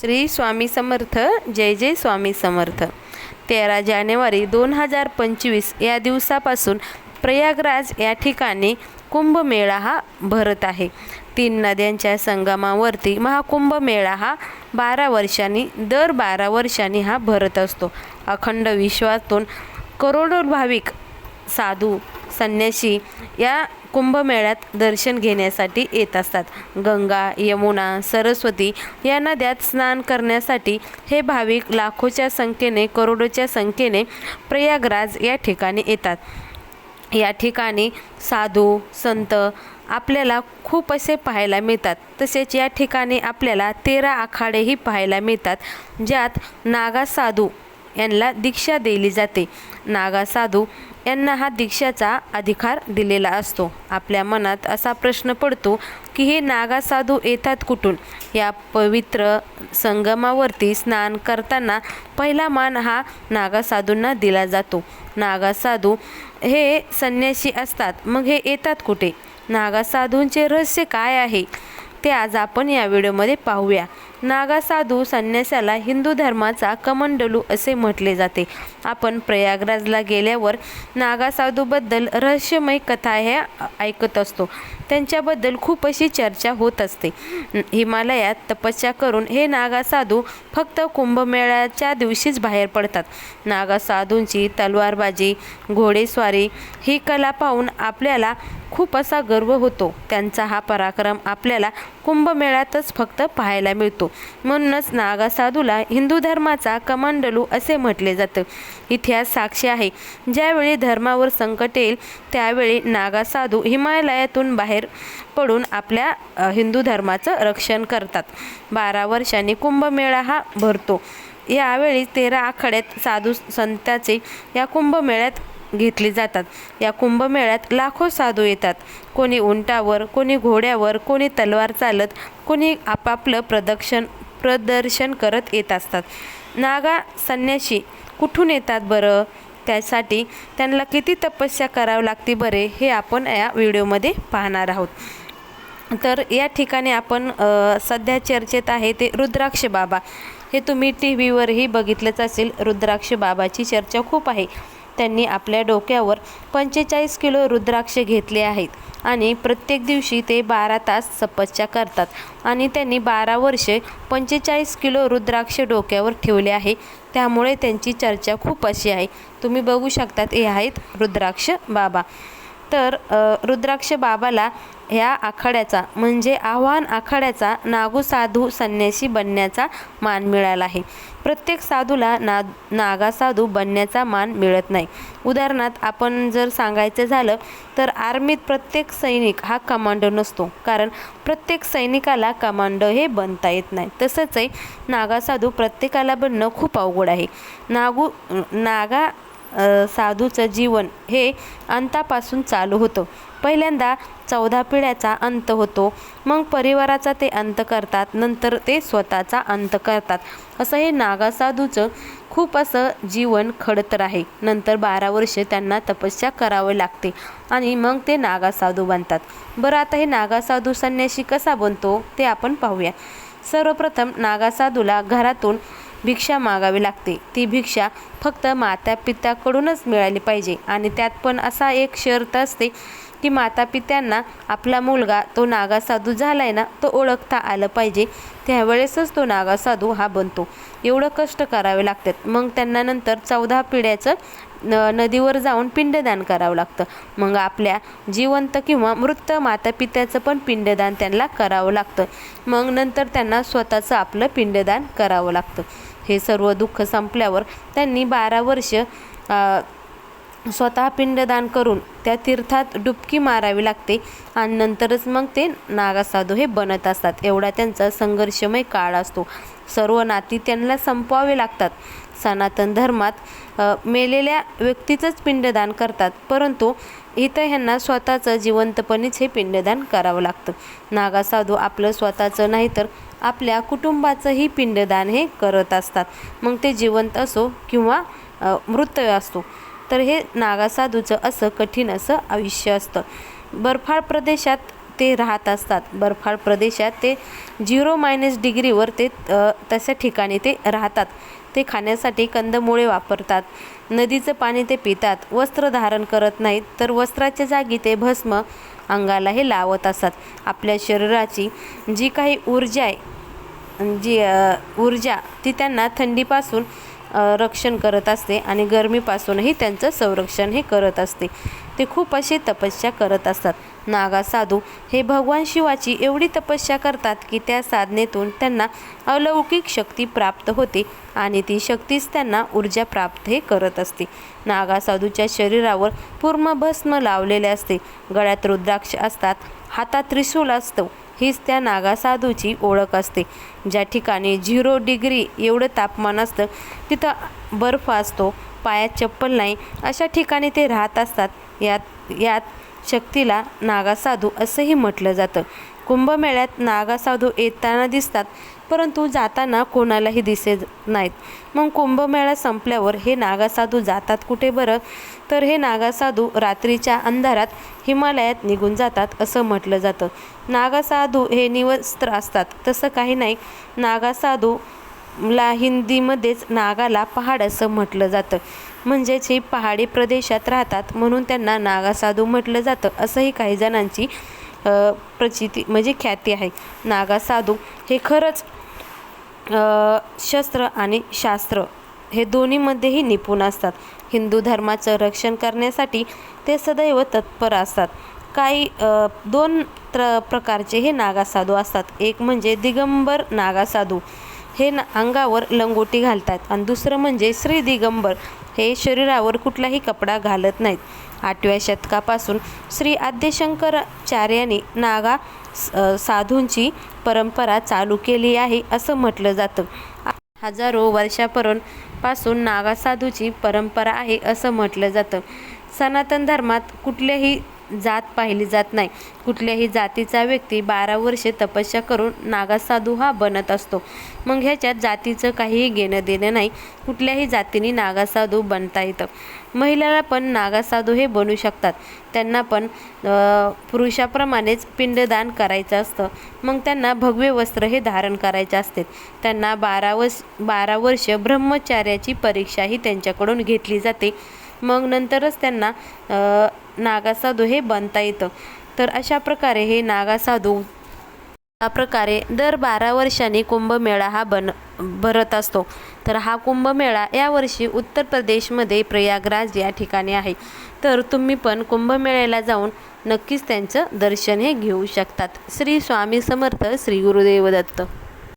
श्री स्वामी समर्थ जय जय स्वामी समर्थ. तेरा जानेवारी दोन हजार पंचवीस या दिवसापासून प्रयागराज या ठिकाणी कुंभमेळा हा भरत आहे. तीन नद्यांच्या संगमावरती महाकुंभमेळा हा बारा वर्षांनी दर बारा वर्षांनी हा भरत असतो. अखंड विश्वातून करोडो भाविक साधू संन्यासी या कुंभमेळ्यात दर्शन घेण्यासाठी येत असतात. गंगा यमुना सरस्वती या नद्यात स्नान करण्यासाठी हे भाविक लाखोच्या संख्येने करोडोच्या संख्येने प्रयागराज या ठिकाणी येतात. या ठिकाणी साधू संत आपल्याला खूप असे पाहायला मिळतात. तसेच या ठिकाणी आपल्याला तेरा आखाडेही पाहायला मिळतात ज्यात नागा साधू यांना दीक्षा दिली जाते. नागा साधू यांना हा दीक्षाचा अधिकार दिलेला असतो. आपल्या मनात असा प्रश्न पडतो की हे नागा साधू येतात कुठून? या पवित्र संगमावरती स्नान करताना पहिला मान हा नागा साधूंना दिला जातो. नागा साधू हे संन्यासी असतात. मग हे येतात कुठे? नागा साधूंचे रहस्य काय आहे? ते आज आपण या व्हिडिओमध्ये पाहूया. नागा साधू संन्यासाला हिंदू धर्माचा कमंडलू असे म्हटले जाते. आपण प्रयागराजला गेल्यावर नागा साधूबद्दल रहस्यमय कथा हे ऐकत असतो. त्यांच्याबद्दल खूप अशी चर्चा होत असते. हिमालयात तपस्या करून हे नागा साधू फक्त कुंभमेळ्याच्या दिवशीच बाहेर पडतात. नागा साधूंची तलवारबाजी घोडेस्वारी ही कला पाहून आपल्याला खूप असा गर्व होतो. त्यांचा हा पराक्रम आपल्याला कुंभमेळ्यातच फक्त पाहायला मिळतो. म्हणूनच नागा साधूला हिंदू धर्माचा कमांडलू असे म्हटले जातं. इतिहास साक्षी आहे. ज्यावेळी धर्मावर संकट येईल त्यावेळी नागा साधू हिमालयातून बाहेर पडून आपल्या हिंदू धर्माचं रक्षण करतात. बारा वर्षांनी कुंभमेळा हा भरतो. यावेळी तेरा आखाड्यात साधू संताचे या कुंभमेळ्यात घेतली जातात. या कुंभमेळ्यात लाखो साधू येतात. कोणी उंटावर कोणी घोड्यावर कोणी तलवार चालत कोणी आपापलं प्रदक्षण प्रदर्शन करत येत असतात. नागा संन्याशी कुठून येतात बरं? त्यासाठी त्यांना किती तपस्या करावी लागते बरे हे आपण या व्हिडिओमध्ये पाहणार आहोत. तर या ठिकाणी आपण सध्या चर्चेत आहे ते रुद्राक्ष बाबा. हे तुम्ही टी व्हीवरही बघितलंच असेल रुद्राक्ष बाबाची चर्चा खूप आहे. त्यांनी आपल्या डोक्यावर पंचेचाळीस किलो रुद्राक्ष घेतले आहेत. आणि प्रत्येक दिवशी ते बारा तास तपस्या करतात. आणि त्यांनी बारा वर्षे पंचेचाळीस किलो रुद्राक्ष डोक्यावर ठेवले आहे. त्यामुळे त्यांची चर्चा खूप अशी आहे. तुम्ही बघू शकतात हे आहेत रुद्राक्ष बाबा. तर रुद्राक्ष बाबाला ह्या आखाड्याचा म्हणजे आव्हान आखाड्याचा नागू साधू संन्यासी बनण्याचा मान मिळाला आहे. प्रत्येक साधूला ना नागा साधू बनण्याचा मान मिळत नाही. उदाहरणार्थ आपण जर सांगायचं झालं तर आर्मीत प्रत्येक सैनिक हा कमांडो नसतो कारण प्रत्येक सैनिकाला कमांडो हे बनता येत नाही. तसंच आहे नागा साधू प्रत्येकाला बनणं खूप अवघड आहे. नागू नागा साधूचं जीवन हे अंतापासून चालू होतं. पहिल्यांदा चौदा पिढ्याचा अंत होतो. मग परिवाराचा ते अंत करतात. नंतर ते स्वतःचा अंत करतात. असं हे नागासाधूचं खूप असं जीवन खडतर आहे. नंतर बारा वर्षे त्यांना तपस्या करावं लागते आणि मग ते नागासाधू बनतात. बरं आता हे नागासाधू संन्याशी कसा बनतो ते आपण पाहूया. सर्वप्रथम नागासाधूला घरातून भिक्षा मागावी लागते. ती भिक्षा फक्त माता पित्याकडूनच मिळाली पाहिजे आणि त्यात पण असा एक शर्त असते की माता पित्यांना आपला मुलगा तो नागासाधू झाला आहे ना तो ओळखता आलं पाहिजे. त्यावेळेसच तो नागासाधू हा बनतो. एवढं कष्ट करावे लागतात. मग त्यांना नंतर चौदा पिढ्याचं न नदीवर जाऊन पिंडदान करावं लागतं. मग आपल्या जिवंत किंवा मृत माता पित्याचं पण पिंडदान त्यांना करावं लागतं. मग नंतर त्यांना स्वतःचं आपलं पिंडदान करावं लागतं. हे सर्व दुःख संपल्यावर त्यांनी बारा वर्ष स्वतः पिंडदान करून त्या तीर्थात डुबकी मारावी लागते आणि नंतरच मग ते नागासाधू हे बनत असतात. एवढा त्यांचा संघर्षमय काळ असतो. सर्व नाती त्यांना संपवावे लागतात. सनातन धर्मात मेलेल्या व्यक्तीचंच पिंडदान करतात. परंतु इथं ह्यांना स्वतःचं जिवंतपणीच हे पिंडदान करावं लागतं. नागासाधू आपलं स्वतःचं नाही तर आपल्या कुटुंबाचंही पिंडदान हे करत असतात. मग ते जिवंत असो किंवा मृत असतो तर हे नागासाधूचं असं कठीण असं आयुष्य असतं. बर्फाळ प्रदेशात ते राहत असतात. बर्फाळ प्रदेशात ते झिरो मायनस डिग्रीवर ते तशा ठिकाणी ते राहतात. ते खाण्यासाठी कंदमुळे वापरतात. नदीचं पाणी ते पितात. वस्त्र धारण करत नाहीत तर वस्त्राच्या जागी ते भस्म अंगाला हे लावत असतात. आपल्या शरीराची जी काही ऊर्जा आहे जी ऊर्जा ती त्यांना थंडीपासून रक्षण करत असते आणि गरमीपासूनही त्यांचं संरक्षण हे करत असते. ते खूप अशी तपस्या करत असतात. नागा साधू हे भगवान शिवाची एवढी तपस्या करतात की त्या साधनेतून त्यांना अलौकिक शक्ती प्राप्त होते आणि ती शक्तीच त्यांना ऊर्जा प्राप्त हे करत असते. नागा साधूच्या शरीरावर पूर्ण भस्म लावलेले असते. गळ्यात रुद्राक्ष असतात. हातात त्रिशूल असतो. हीच त्या नागासाधूची ओळख असते. ज्या ठिकाणी झिरो डिग्री एवढं तापमान असतं तिथं बर्फ असतो पायात चप्पल नाही अशा ठिकाणी ते राहत असतात. यात यात शक्तीला नागासाधू असंही म्हटलं जातं. कुंभमेळ्यात नागासाधू येताना दिसतात. परंतु जाताना कोणालाही दिसे नाहीत. मग कुंभमेळा संपल्यावर हे नागासाधू जातात कुठे बरं? तर हे नागासाधू रात्रीच्या अंधारात हिमालयात निघून जातात असं म्हटलं जातं. नागासाधू हे निवस्त्र असतात. तसं काही नाही. नागासाधू ला हिंदीमध्येच नागाला पहाड असं म्हटलं जातं. म्हणजेच हे पहाडी प्रदेशात राहतात म्हणून त्यांना नागासाधू म्हटलं जातं. असंही काही जणांची प्रचिती म्हणजे ख्याती आहे. नागासाधू हे खरंच शस्त्र आणि शास्त्र हे दोन्हीमध्येही निपुण असतात. हिंदू धर्माचं रक्षण करण्यासाठी ते सदैव तत्पर असतात. काही दोन त्र प्रकारचे हे नागासाधू असतात. एक म्हणजे दिगंबर नागासाधू. हे ना अंगावर लंगोटी घालतात आणि दुसरं म्हणजे श्री दिगंबर. हे शरीरावर कुठलाही कपडा घालत नाहीत. आठव्या शतकापासून श्री आद्यशंकराचार्यांनी नागा साधूंची परंपरा चालू केली आहे असं म्हटलं जातं. हजारो वर्षापर्यंतपासून नागासाधूची परंपरा आहे असं म्हटलं जातं. सनातन धर्मात कुठल्याही जात पाहिली जात नाही. कुठल्याही जातीचा व्यक्ती बारा वर्षे तपस्या करून नागासाधू हा बनत असतो. मग ह्याच्यात जातीचं काहीही घेणं देणं नाही. कुठल्याही जातीने नागासाधू बनता येतं. महिलाला पण नागासाधू हे बनू शकतात. त्यांना पण पुरुषाप्रमाणेच पिंडदान करायचं असतं. मग त्यांना भगवे वस्त्र हे धारण करायचे असते. त्यांना बारा वर्ष बारा वर्ष ब्रह्मचार्याची परीक्षाही त्यांच्याकडून घेतली जाते. मग नंतरच त्यांना नागासाधू हे बनता येतं. तर अशा प्रकारे हे नागासाधू या प्रकारे दर बारा वर्षांनी कुंभमेळा हा बन भरत असतो. तर हा कुंभमेळा यावर्षी उत्तर प्रदेशमध्ये प्रयागराज या ठिकाणी आहे. तर तुम्ही पण कुंभमेळ्याला जाऊन नक्कीच त्यांचं दर्शन हे घेऊ शकतात. श्री स्वामी समर्थ श्री गुरुदेव दत्त.